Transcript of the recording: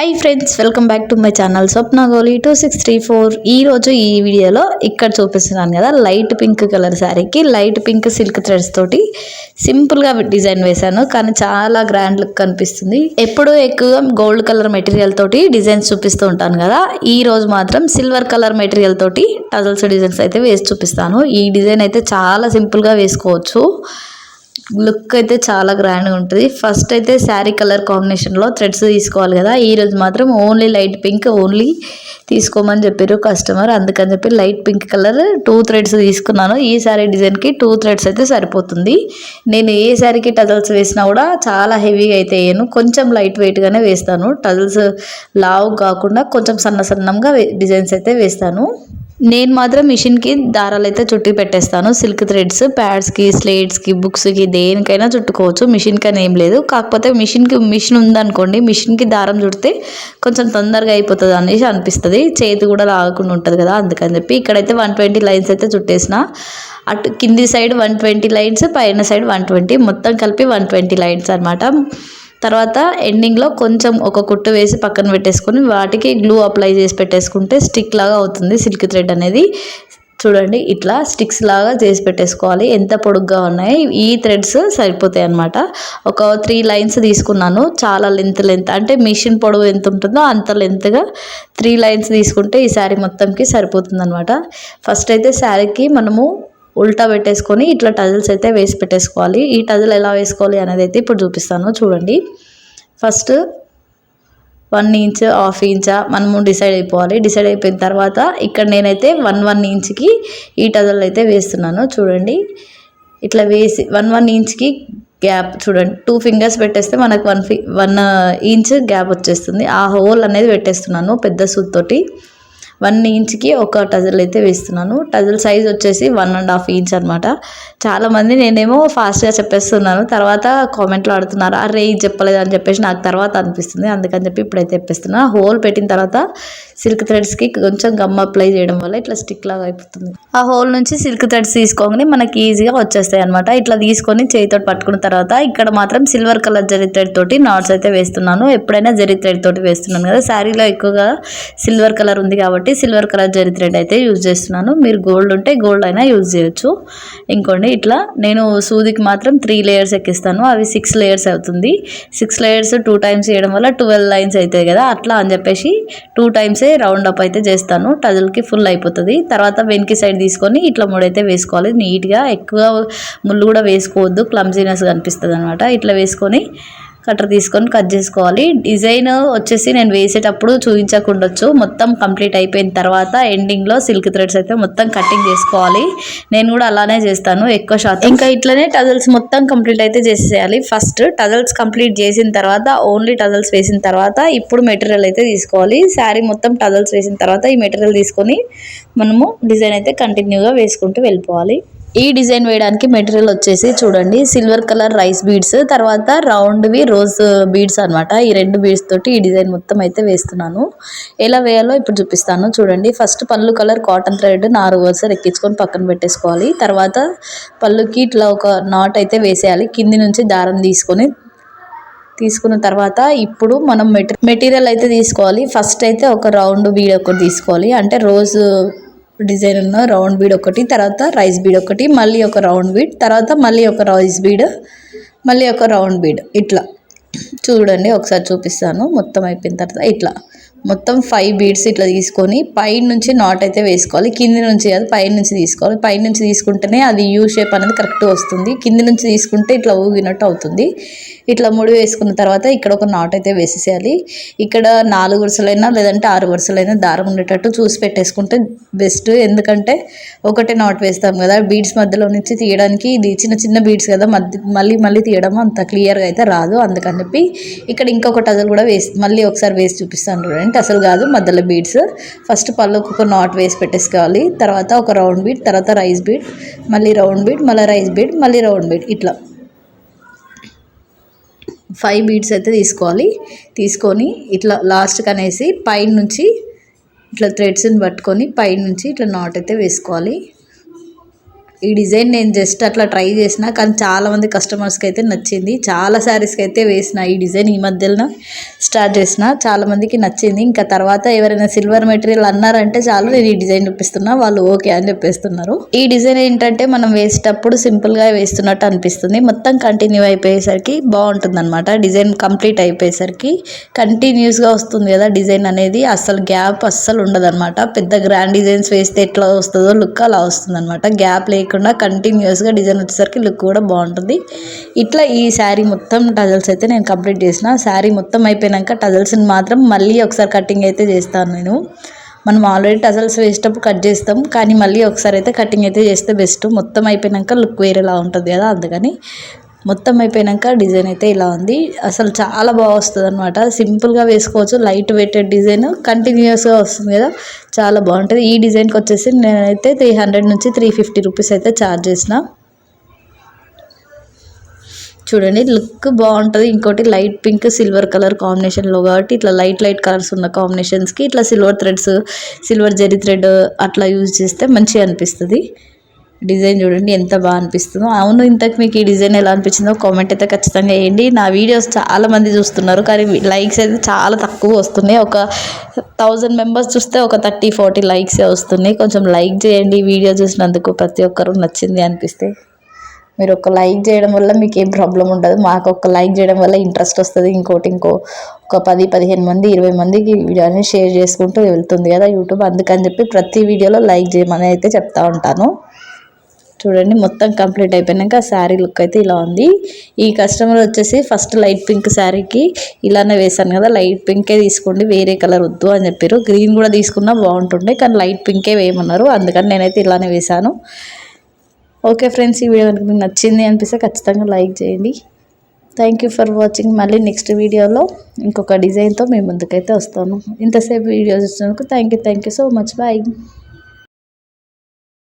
Hi friends welcome back to my channel Swapna Goli two six three four ఈరోజు ఈ వీడియోలో ఇక్కడ చూపిస్తున్నాను కదా లైట్ పింక్ కలర్ శారీకి లైట్ పింక్ సిల్క్ థ్రెడ్స్ తోటి సింపుల్గా డిజైన్ వేశాను కానీ చాలా గ్రాండ్ లుక్ కనిపిస్తుంది. ఎప్పుడూ ఎక్కువగా గోల్డ్ కలర్ మెటీరియల్ తోటి డిజైన్స్ చూపిస్తూ ఉంటాను కదా ఈ రోజు మాత్రం సిల్వర్ కలర్ మెటీరియల్ తోటి టజల్స్ డిజైన్స్ అయితే వేసి చూపిస్తాను. ఈ డిజైన్ అయితే చాలా సింపుల్గా వేసుకోవచ్చు. లుక్ అయితే చాలా గ్రాండ్గా ఉంటుంది. ఫస్ట్ అయితే శారీ కలర్ కాంబినేషన్లో థ్రెడ్స్ తీసుకోవాలి కదా. ఈ రోజు మాత్రం ఓన్లీ లైట్ పింక్ ఓన్లీ తీసుకోమని చెప్పారు కస్టమర్. అందుకని చెప్పి light pink colour two threads తీసుకున్నాను. ఈ శారీ డిజైన్కి టూ థ్రెడ్స్ అయితే సరిపోతుంది. నేను ఏ శారీకి టజల్స్ వేసినా కూడా చాలా హెవీగా అయితే వేయను. కొంచెం లైట్ వెయిట్గానే వేస్తాను. టజల్స్ లావు కాకుండా కొంచెం సన్న సన్నంగా డిజైన్స్ అయితే వేస్తాను. నేను మాత్రం మిషన్కి దారాలు అయితే చుట్టి పెట్టేస్తాను. సిల్క్ థ్రెడ్స్ ప్యాడ్స్కి స్లేట్స్కి బుక్స్కి దేనికైనా చుట్టుకోవచ్చు. మిషన్కి అని ఏం లేదు. కాకపోతే మిషన్కి మిషన్ ఉందనుకోండి మిషన్కి దారం చుడితే కొంచెం తొందరగా అయిపోతుంది అనేసి అనిపిస్తుంది. చేతి కూడా లాగకుండా ఉంటుంది కదా అందుకని చెప్పి ఇక్కడైతే వన్ ట్వంటీ లైన్స్ అయితే చుట్టేసిన. అటు కింది సైడ్ వన్ ట్వంటీ లైన్స్ పైన సైడ్ వన్ ట్వంటీ మొత్తం కలిపి వన్ ట్వంటీ లైన్స్ అనమాట తర్వాత ఎండింగ్లో కొంచెం ఒక కుట్టు వేసి పక్కన పెట్టేసుకొని వాటికి గ్లూ అప్లై చేసి పెట్టేసుకుంటే స్టిక్ లాగా అవుతుంది సిల్క్ థ్రెడ్ అనేది. చూడండి ఇట్లా స్టిక్స్ లాగా చేసి పెట్టేసుకోవాలి. ఎంత పొడుగ్గా ఉన్నాయి ఈ థ్రెడ్స్ సరిపోతాయి అనమాట ఒక త్రీ లైన్స్ తీసుకున్నాను. చాలా లెంత్ లెంత్ అంటే మిషన్ పొడవు ఎంత ఉంటుందో అంత లెంత్గా త్రీ లైన్స్ తీసుకుంటే ఈ శారీ మొత్తంకి సరిపోతుంది అనమాట ఫస్ట్ అయితే శారీకి మనము ఉల్టా పెట్టేసుకొని ఇట్లా టజల్స్ అయితే వేసి పెట్టేసుకోవాలి. ఈ టజల్ ఎలా వేసుకోవాలి అనేది అయితే ఇప్పుడు చూపిస్తాను. చూడండి. ఫస్ట్ వన్ ఇంచ్ హాఫ్ ఇంచా మనము డిసైడ్ అయిపోవాలి. డిసైడ్ అయిపోయిన తర్వాత ఇక్కడ నేనైతే వన్ వన్ ఇంచ్కి ఈ టజల్ అయితే వేస్తున్నాను. చూడండి. ఇట్లా వేసి వన్ వన్ ఇంచ్కి గ్యాప్ చూడండి. టూ ఫింగర్స్ పెట్టేస్తే మనకు వన్ ఫి వన్ ఇంచ్ గ్యాప్ వచ్చేస్తుంది. ఆ హోల్ అనేది పెట్టేస్తున్నాను పెద్ద సూత్తోటి వన్ ఇంచ్కి ఒక టజల్ అయితే వేస్తున్నాను. టజల్ సైజ్ వచ్చేసి వన్ అండ్ హాఫ్ ఇంచ్ అనమాట చాలామంది నేనేమో ఫాస్ట్గా చెప్పేస్తున్నాను. తర్వాత కామెంట్లో ఆడుతున్నారు అరే ఇది చెప్పలేదు అని చెప్పేసి నాకు తర్వాత అనిపిస్తుంది. అందుకని చెప్పి ఇప్పుడైతే చెప్పేస్తున్నా. హోల్ పెట్టిన తర్వాత సిల్క్ థ్రెడ్స్కి కొంచెం గమ్ అప్లై చేయడం వల్ల ఇట్లా స్టిక్ లాగా అయిపోతుంది. ఆ హోల్ నుంచి సిల్క్ థ్రెడ్స్ తీసుకోగానే మనకి ఈజీగా వచ్చేస్తాయి అనమాట ఇట్లా తీసుకొని చేతితో పట్టుకున్న తర్వాత ఇక్కడ మాత్రం సిల్వర్ కలర్ జరి థ్రెడ్ తోటి నాట్స్ అయితే వేస్తున్నాను. ఎప్పుడైనా జరి థ్రెడ్ తోటి వేస్తున్నాను కదా. శారీలో ఎక్కువగా సిల్వర్ కలర్ ఉంది కాబట్టి సిల్వర్ కలర్ జరి థ్రెడ్ అయితే యూజ్ చేస్తున్నాను. మీరు గోల్డ్ ఉంటే గోల్డ్ అయినా యూజ్ చేయొచ్చు. ఇంకోండి ఇట్లా నేను సూదికి మాత్రం త్రీ లేయర్స్ ఎక్కిస్తాను. అవి సిక్స్ లేయర్స్ అవుతుంది. సిక్స్ లేయర్స్ టూ టైమ్స్ చేయడం వల్ల ట్వెల్వ్ లైన్స్ అవుతాయి కదా అట్లా అని చెప్పేసి టూ టైమ్సే రౌండ్ అప్ అయితే చేస్తాను. టజల్కి ఫుల్ అయిపోతుంది. తర్వాత వెనక్కి సైడ్ తీసుకొని ఇట్లా మూడైతే వేసుకోవాలి. నీట్గా ఎక్కువ ముళ్ళు కూడా వేసుకోవద్దు. క్లమ్జీనెస్ కనిపిస్తుంది అనమాట ఇట్లా వేసుకొని కట్టర్ తీసుకొని కట్ చేసుకోవాలి. డిజైన్ వచ్చేసి నేను వేసేటప్పుడు చూపించకుండొచ్చు. మొత్తం కంప్లీట్ అయిపోయిన తర్వాత ఎండింగ్లో సిల్క్ థ్రెడ్స్ అయితే మొత్తం కటింగ్ చేసుకోవాలి. నేను కూడా అలానే చేస్తాను ఎక్కువ శాతం. ఇంకా ఇట్లనే టజల్స్ మొత్తం కంప్లీట్ అయితే చేసేయాలి. ఫస్ట్ టజల్స్ కంప్లీట్ చేసిన తర్వాత ఓన్లీ టజల్స్ వేసిన తర్వాత ఇప్పుడు మెటీరియల్ అయితే తీసుకోవాలి. శారీ మొత్తం టజల్స్ వేసిన తర్వాత ఈ మెటీరియల్ తీసుకొని మనము డిజైన్ అయితే కంటిన్యూగా వేసుకుంటూ వెళ్ళిపోవాలి. ఈ డిజైన్ వేయడానికి మెటీరియల్ వచ్చేసి చూడండి సిల్వర్ కలర్ రైస్ బీడ్స్ తర్వాత రౌండ్వి రోజ్ బీడ్స్ అనమాట ఈ రెండు బీడ్స్ తోటి ఈ డిజైన్ మొత్తం అయితే వేస్తున్నాను. ఎలా వేయాలో ఇప్పుడు చూపిస్తాను. చూడండి ఫస్ట్ పళ్ళు కలర్ కాటన్ థ్రెడ్ నాలుగు వరుసలు ఎక్కించుకొని పక్కన పెట్టేసుకోవాలి. తర్వాత పళ్ళుకి ఇట్లా ఒక నాట్ అయితే వేసేయాలి. కింది నుంచి దారం తీసుకొని తీసుకున్న తర్వాత ఇప్పుడు మనం మెటీరియల్ అయితే తీసుకోవాలి. ఫస్ట్ అయితే ఒక రౌండ్ బీడ్ ఒకటి తీసుకోవాలి. అంటే రోజు డిజైన్ ఉన్న రౌండ్ బీడ్ ఒకటి తర్వాత రైస్ బీడ్ ఒకటి మళ్ళీ ఒక రౌండ్ బీడ్ తర్వాత మళ్ళీ ఒక రైస్ బీడ్ మళ్ళీ ఒక రౌండ్ బీడ్. ఇట్లా. చూడండి ఒకసారి చూపిస్తాను. మొత్తం అయిపోయిన తర్వాత ఇట్లా. మొత్తం ఫైవ్ బీడ్స్ ఇట్లా తీసుకొని పైన నుంచి నాట్ అయితే వేసుకోవాలి. కింది నుంచి కాదు పైన నుంచి తీసుకోవాలి. పైన నుంచి తీసుకుంటేనే అది యూ షేప్ అనేది కరెక్ట్ వస్తుంది. కింది నుంచి తీసుకుంటే ఇట్లా ఊగినట్టు అవుతుంది. ఇట్లా ముడి వేసుకున్న తర్వాత ఇక్కడ ఒక నాట్ అయితే వేసేసేయాలి. ఇక్కడ నాలుగు వరుసలైనా లేదంటే ఆరు వరుసలైనా దారం ఉండేటట్టు చూసి పెట్టేసుకుంటే బెస్ట్ ఎందుకంటే ఒకటే నాట్ వేస్తాం కదా బీడ్స్ మధ్యలో నుంచి తీయడానికి ఇది చిన్న చిన్న బీడ్స్ కదా మధ్య మళ్ళీ మళ్ళీ తీయడం అంత క్లియర్గా అయితే రాదు అందుకని చెప్పి ఇక్కడ ఇంకొక టజల్ కూడా వేసి మళ్ళీ ఒకసారి వేసి చూపిస్తాను చూడండి. అసలు కాదు మధ్యలో బీడ్స్ ఫస్ట్ పళ్ళకు ఒక నాట్ వేసి పెట్టేసుకోవాలి. తర్వాత ఒక రౌండ్ బీడ్ తర్వాత రైస్ బీడ్ మళ్ళీ రౌండ్ బీడ్ మళ్ళీ రైస్ బీడ్ మళ్ళీ రౌండ్ బీడ్ ఇట్లా. ఫైవ్ బీట్స్ అయితే తీసుకోవాలి. తీసుకొని ఇట్లా లాస్ట్కి అనేసి పైన నుంచి ఇట్లా థ్రెడ్స్ని పట్టుకొని పైన నుంచి ఇట్లా నాట్ అయితే వేసుకోవాలి. ఈ డిజైన్ నేను జస్ట్ అట్లా ట్రై చేసిన కానీ చాలా మంది కస్టమర్స్కి అయితే నచ్చింది. చాలా శారీస్కి అయితే వేసిన ఈ డిజైన్ ఈ మధ్యలో స్టార్ట్ చేసిన. చాలామందికి నచ్చింది. ఇంకా తర్వాత ఎవరైనా సిల్వర్ మెటీరియల్ అన్నారంటే చాలు నేను ఈ డిజైన్ చూపిస్తున్నా వాళ్ళు ఓకే అని చెప్పేస్తున్నారు. ఈ డిజైన్ ఏంటంటే మనం వేసేటప్పుడు సింపుల్గా వేస్తున్నట్టు అనిపిస్తుంది. మొత్తం కంటిన్యూ అయిపోయేసరికి బాగుంటుంది అనమాట డిజైన్ కంప్లీట్ అయిపోయేసరికి కంటిన్యూస్గా వస్తుంది కదా డిజైన్ అనేది. అస్సలు గ్యాప్ అస్సలు ఉండదు పెద్ద గ్రాండ్ డిజైన్స్ వేస్తే ఎట్లా వస్తుందో లుక్ అలా వస్తుంది అనమాట గ్యాప్ లేకుండా కంటిన్యూస్గా డిజైన్ వచ్చేసరికి లుక్ కూడా బాగుంటుంది. ఇట్లా ఈ శారీ మొత్తం టజల్స్ అయితే నేను కంప్లీట్ చేసిన. శారీ మొత్తం అయిపోయినాక టజల్స్ని మాత్రం మళ్ళీ ఒకసారి కటింగ్ అయితే చేస్తాను నేను. మనం ఆల్రెడీ టజల్స్ వేసేటప్పుడు కట్ చేస్తాం కానీ మళ్ళీ ఒకసారి అయితే కటింగ్ అయితే చేస్తే బెస్ట్ మొత్తం అయిపోయినాక లుక్ వేరేలా ఉంటుంది కదా అందుకని మొత్తం అయిపోయినాక డిజైన్ అయితే ఇలా ఉంది. అసలు చాలా బాగా వస్తుంది అనమాట సింపుల్గా వేసుకోవచ్చు లైట్ వెయిటెడ్ డిజైన్ కంటిన్యూస్గా వస్తుంది కదా. చాలా బాగుంటుంది. ఈ డిజైన్కి వచ్చేసి నేనైతే త్రీ హండ్రెడ్ నుంచి త్రీ ఫిఫ్టీ రూపీస్ అయితే ఛార్జ్ చేసిన. చూడండి లుక్ బాగుంటుంది. ఇంకోటి లైట్ పింక్ సిల్వర్ కలర్ కాంబినేషన్లో కాబట్టి ఇట్లా లైట్ లైట్ కలర్స్ ఉన్న కాంబినేషన్స్కి ఇట్లా silver threads silver zari thread అట్లా యూజ్ చేస్తే మంచిగా అనిపిస్తుంది. డిజైన్ చూడండి ఎంత బాగా అనిపిస్తుందో. అవును ఇంతకు మీకు ఈ డిజైన్ ఎలా అనిపించిందో కామెంట్ అయితే ఖచ్చితంగా వేయండి. నా వీడియోస్ చాలా మంది చూస్తున్నారు కానీ లైక్స్ అయితే చాలా తక్కువ వస్తున్నాయి. ఒక థౌజండ్ మెంబర్స్ చూస్తే ఒక థర్టీ ఫార్టీ లైక్సే వస్తున్నాయి. కొంచెం లైక్ చేయండి వీడియో చూసినందుకు. ప్రతి ఒక్కరు నచ్చింది అనిపిస్తే మీరు ఒక లైక్ చేయడం వల్ల మీకు ఏం ప్రాబ్లం ఉండదు. మాకు ఒక లైక్ చేయడం వల్ల ఇంట్రెస్ట్ వస్తుంది. ఇంకోటి ఇంకో ఒక పది పదిహేను మంది ఇరవై మందికి వీడియోని షేర్ చేసుకుంటూ వెళ్తుంది కదా యూట్యూబ్. అందుకని చెప్పి ప్రతి వీడియోలో లైక్ చేయమని అయితే చెప్తా ఉంటాను. చూడండి మొత్తం కంప్లీట్ అయిపోయాక శారీ లుక్ అయితే ఇలా ఉంది. ఈ కస్టమర్ వచ్చేసి ఫస్ట్ లైట్ పింక్ శారీకి ఇలానే వేశాను కదా లైట్ పింకే తీసుకోండి వేరే కలర్ వద్దు అని చెప్పారు. గ్రీన్ కూడా తీసుకున్నా బాగుంటుండే కానీ లైట్ పింకే వేయమన్నారు అందుకని నేనైతే ఇలానే వేశాను. ఓకే ఫ్రెండ్స్ ఈ వీడియో కనుక మీకు నచ్చింది అనిపిస్తే ఖచ్చితంగా లైక్ చేయండి. థ్యాంక్ యూ ఫర్ వాచింగ్ మళ్ళీ నెక్స్ట్ వీడియోలో ఇంకొక డిజైన్తో మీ ముందుకైతే వస్తాను. ఇంతసేపు వీడియోస్ ఇచ్చినందుకు thank you thank you so much bye